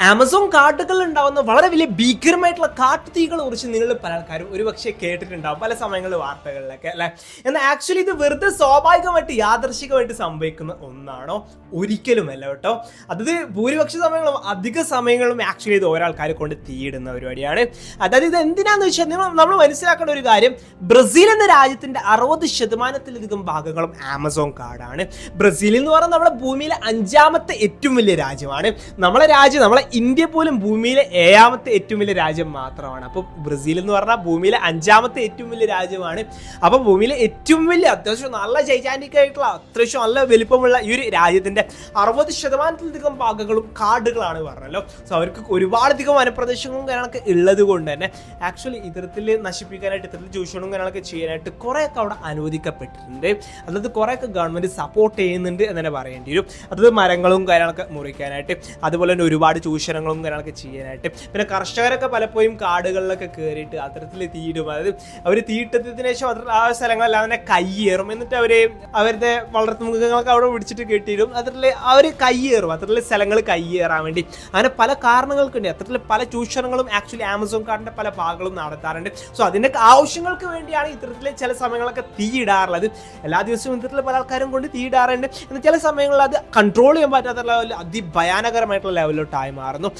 Amazon കാട്ടുകളിൽ ഉണ്ടാവുന്ന വളരെ വലിയ ഭീകരമായിട്ടുള്ള കാട്ടുതീകളെ കുറിച്ച് നിങ്ങൾ പല ആൾക്കാരും ഒരുപക്ഷെ കേട്ടിട്ടുണ്ടാവും പല സമയങ്ങളിൽ വാർത്തകളിലൊക്കെ അല്ലെ? എന്നാൽ ആക്ച്വലി ഇത് വെറുതെ സ്വാഭാവികമായിട്ട് യാദർശികമായിട്ട് സംഭവിക്കുന്ന ഒന്നാണോ? ഒരിക്കലുമല്ല കേട്ടോ. അതായത് ഭൂരിപക്ഷ സമയങ്ങളും അധിക സമയങ്ങളും ആക്ച്വലി ഇത് ഒരാൾക്കാരെ കൊണ്ട് തീയിടുന്ന പരിപാടിയാണ്. അതായത് ഇത് എന്തിനാന്ന് വെച്ചാൽ നമ്മൾ മനസ്സിലാക്കേണ്ട ഒരു കാര്യം. ബ്രസീൽ എന്ന രാജ്യത്തിന്റെ അറുപത് ശതമാനത്തിലധികം ഭാഗങ്ങളും ആമസോൺ കാടാണ്. ബ്രസീൽ എന്ന് പറഞ്ഞാൽ നമ്മുടെ ഭൂമിയിലെ അഞ്ചാമത്തെ ഏറ്റവും വലിയ രാജ്യമാണ്. നമ്മളെ രാജ്യം നമ്മളെ ഇന്ത്യ പോലും ഭൂമിയിലെ ഏഴാമത്തെ ഏറ്റവും വലിയ രാജ്യം മാത്രമാണ്. അപ്പോൾ ബ്രസീൽ എന്ന് പറഞ്ഞാൽ ഭൂമിയിലെ അഞ്ചാമത്തെ ഏറ്റവും വലിയ രാജ്യമാണ്. അപ്പോൾ ഭൂമിയിലെ ഏറ്റവും വലിയ അത്യാവശ്യം നല്ല ജൈജാനിക് ആയിട്ടുള്ള അത്യാവശ്യം നല്ല വലിപ്പമുള്ള ഈ ഒരു രാജ്യത്തിന്റെ അറുപത് ശതമാനത്തിലധികം ഭാഗങ്ങളും കാടുകളാണ് പറഞ്ഞല്ലോ. സോ അവർക്ക് ഒരുപാടധികം വനപ്രദേശങ്ങളും കാര്യങ്ങളൊക്കെ ഉള്ളത് കൊണ്ട് തന്നെ ആക്ച്വലി ഇത്തരത്തിൽ നശിപ്പിക്കാനായിട്ട് ഇത്തരത്തിൽ ചൂഷണവും കാര്യങ്ങളൊക്കെ ചെയ്യാനായിട്ട് കുറേയൊക്കെ അവിടെ അനുവദിക്കപ്പെട്ടിട്ടുണ്ട്. അതായത് കുറേയൊക്കെ ഗവൺമെന്റ് സപ്പോർട്ട് ചെയ്യുന്നുണ്ട് എന്ന് തന്നെ പറയേണ്ടി വരും. അതായത് മരങ്ങളും കാര്യങ്ങളൊക്കെ മുറിക്കാനായിട്ട്. അതുപോലെ തന്നെ ഒരുപാട് ചൂഷണങ്ങളും കാര്യങ്ങളൊക്കെ ചെയ്യാനായിട്ട്. പിന്നെ കർഷകരൊക്കെ പലപ്പോഴും കാടുകളിലൊക്കെ കയറിയിട്ട് അത്തരത്തിൽ തീയിടും. അതായത് അവർ തീയിട്ടതിന് ശേഷം അത് ആ സ്ഥലങ്ങളെല്ലാം തന്നെ കയ്യേറും. എന്നിട്ട് അവർ അവരുടെ വളർത്തു മൃഗങ്ങളൊക്കെ അവിടെ പിടിച്ചിട്ട് കെട്ടിയിടും. അത്തരത്തിൽ അവർ കയ്യേറും. അത്തരത്തിൽ സ്ഥലങ്ങൾ കയ്യേറാൻ വേണ്ടി. അങ്ങനെ പല കാരണങ്ങൾക്കുണ്ട്. അത്തരത്തിൽ പല ചൂഷണങ്ങളും ആക്ച്വലി ആമസോൺ കാർഡിന്റെ പല ഭാഗങ്ങളും നടത്താറുണ്ട്. സോ അതിന്റെ ആവശ്യങ്ങൾക്ക് വേണ്ടിയാണ് ഇത്തരത്തിൽ ചില സമയങ്ങളൊക്കെ തീയിടാറുള്ളത്. എല്ലാ ദിവസവും ഇത്തരത്തിൽ പല ആൾക്കാരും കൊണ്ട് തീയിടാറുണ്ട്. എന്നാൽ ചില സമയങ്ങളിൽ അത് കൺട്രോൾ ചെയ്യാൻ പറ്റാത്ത ലെവലിൽ അതിഭയാനകരമായിട്ടുള്ള ലെവലിലോട്ടായി Arno.